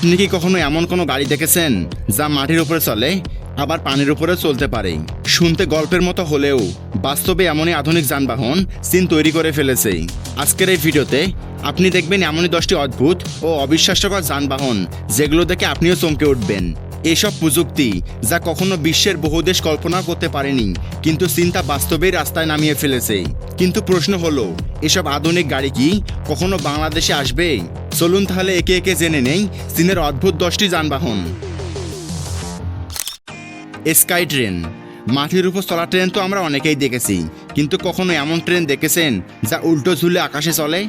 আপনি কি কখনো এমন কোনো গাড়ি দেখেছেন যা মাটির উপরে চলে, আবার পানির উপরে চলতে পারে? শুনতে গল্পের মতো হলেও বাস্তবে এমনই আধুনিক যানবাহন চীন তৈরি করে ফেলেছে। আজকের এই ভিডিওতে আপনি দেখবেন এমনই দশটি অদ্ভুত ও অবিশ্বাস্যকর যানবাহন যেগুলো দেখে আপনিও চমকে উঠবেন। এসব প্রযুক্তি যা কখনো বিশ্বের বহু দেশ কল্পনা করতে পারেনি, কিন্তু চিন্তা বাস্তবেই রাস্তায় নামিয়ে ফেলেছে। কিন্তু প্রশ্ন হলো, এসব আধুনিক গাড়ি কি কখনো বাংলাদেশে আসবে? চলুন তাহলে একে একে জেনে নেই চীনের অদ্ভুত দশটি যানবাহন। Sky train. মাটির উপর চলা ট্রেন তো আমরা অনেকেই দেখেছি, কিন্তু কখনো এমন ট্রেন দেখেছেন যা উল্টো ঝুলে আকাশে চলে?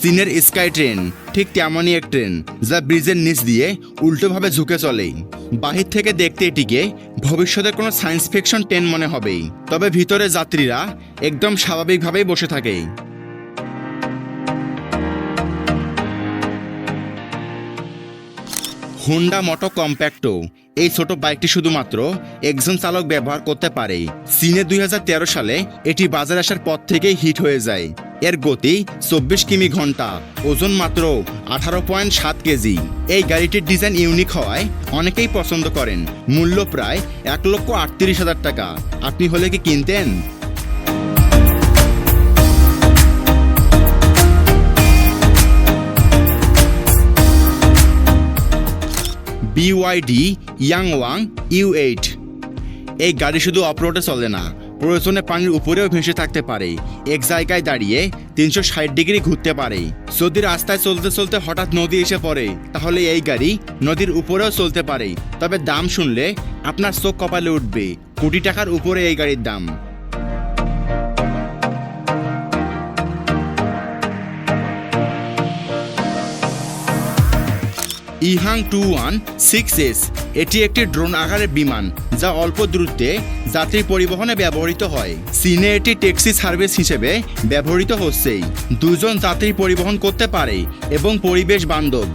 চীনের স্কাই ট্রেন ঠিক তেমনই এক ট্রেন যা ব্রিজের নিচ দিয়ে উল্টোভাবে ঝুঁকে চলে। বাহির থেকে দেখতে এটিকে ভবিষ্যতের কোনো সায়েন্স ফিকশন ট্রেন মনে হবেই। তবে ভিতরে যাত্রীরা একদম স্বাভাবিকভাবেই বসে থাকে। হুন্ডা মোটো কম্প্যাক্টো এই ছোট বাইকটি শুধুমাত্র একজন চালক ব্যবহার করতে পারে। চীনে দুই হাজার তেরো সালে এটি বাজারে আসার পর থেকেই হিট হয়ে যায়। এর গতি চব্বিশ কিমি ঘণ্টা ওজন মাত্র আঠারো পয়েন্ট সাত কেজি। এই গাড়িটির ডিজাইন ইউনিক হওয়ায় অনেকেই পছন্দ করেন। মূল্য প্রায় এক লক্ষ আটত্রিশ হাজার টাকা। আপনি হলে কি কিনতেন? বিওয়াইডি ইয়াং ওয়াং ইউ এইট। এই গাড়ি শুধু অফরোডে চলে না প্রয়োজনে পানির উপরেও ভেসে থাকতে পারে। এক জায়গায় দাঁড়িয়ে তিনশো ষাট ডিগ্রি ঘুরতে পারে। যদি রাস্তায় চলতে চলতে হঠাৎ নদী এসে পড়ে, তাহলে এই গাড়ি নদীর উপরেও চলতে পারে। তবে দাম শুনলে আপনার চোখ কপালে উঠবে। কোটি টাকার উপরে এই গাড়ির দাম। EHang two one six S এটি একটি ড্রোন আকারের বিমান, যা অল্প দূরত্বে যাত্রী পরিবহনে ব্যবহৃত হয়। চীনে এটি ট্যাক্সি সার্ভিস হিসেবে ব্যবহৃত হচ্ছে। দুজন যাত্রী পরিবহন করতে পারে এবং পরিবেশ বান্ধব।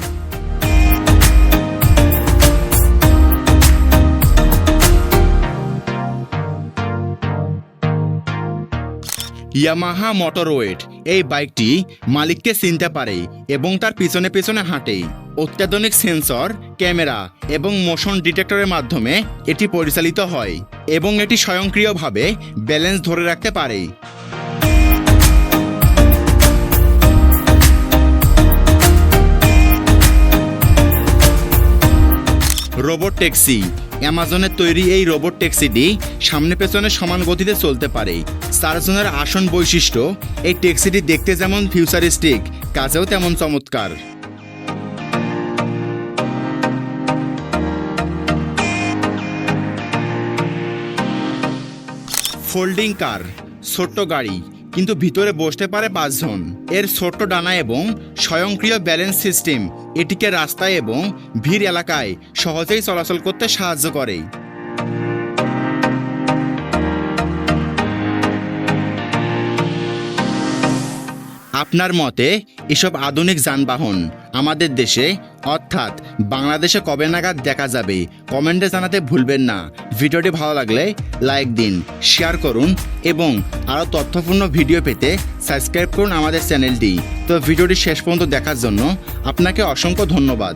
ইয়ামাহা মোটরওয়েট এই বাইকটি মালিককে চিনতে পারে এবং তার পিছনে পিছনে হাঁটে। অত্যাধুনিক সেন্সর, ক্যামেরা এবং মোশন ডিটেক্টরের মাধ্যমে এটি পরিচালিত হয় এবং এটি স্বয়ংক্রিয়ভাবে ব্যালেন্স ধরে রাখতে পারে। রোবট ট্যাক্সি অ্যামাজনের তৈরি এই রোবট ট্যাক্সিটি সামনে পেছনে সমান গতিতে চলতে পারে। চারজনের আসন বৈশিষ্ট্য, এই ট্যাক্সিটি দেখতে যেমন ফিউচারিস্টিক কাজেও তেমন চমৎকার। ফোল্ডিং কার ছোট্ট গাড়ি কিন্তু ভিতরে বসতে পারে পাঁচজন। এর ছোট্ট ডানা এবং স্বয়ংক্রিয় ব্যালেন্স সিস্টেম, এটিকে রাস্তায় এবং ভিড় এলাকায় সহজেই চলাচল করতে সাহায্য করে। আপনার মতে এসব আধুনিক যানবাহন আমাদের দেশে, অর্থাৎ বাংলাদেশে কবে নাগাদ দেখা যাবে, কমেন্টে জানাতে ভুলবেন না। ভিডিওটি ভালো লাগলে লাইক দিন, শেয়ার করুন এবং আরও তথ্যপূর্ণ ভিডিও পেতে সাবস্ক্রাইব করুন আমাদের চ্যানেলটি। তো ভিডিওটি শেষ পর্যন্ত দেখার জন্য আপনাকে অসংখ্য ধন্যবাদ।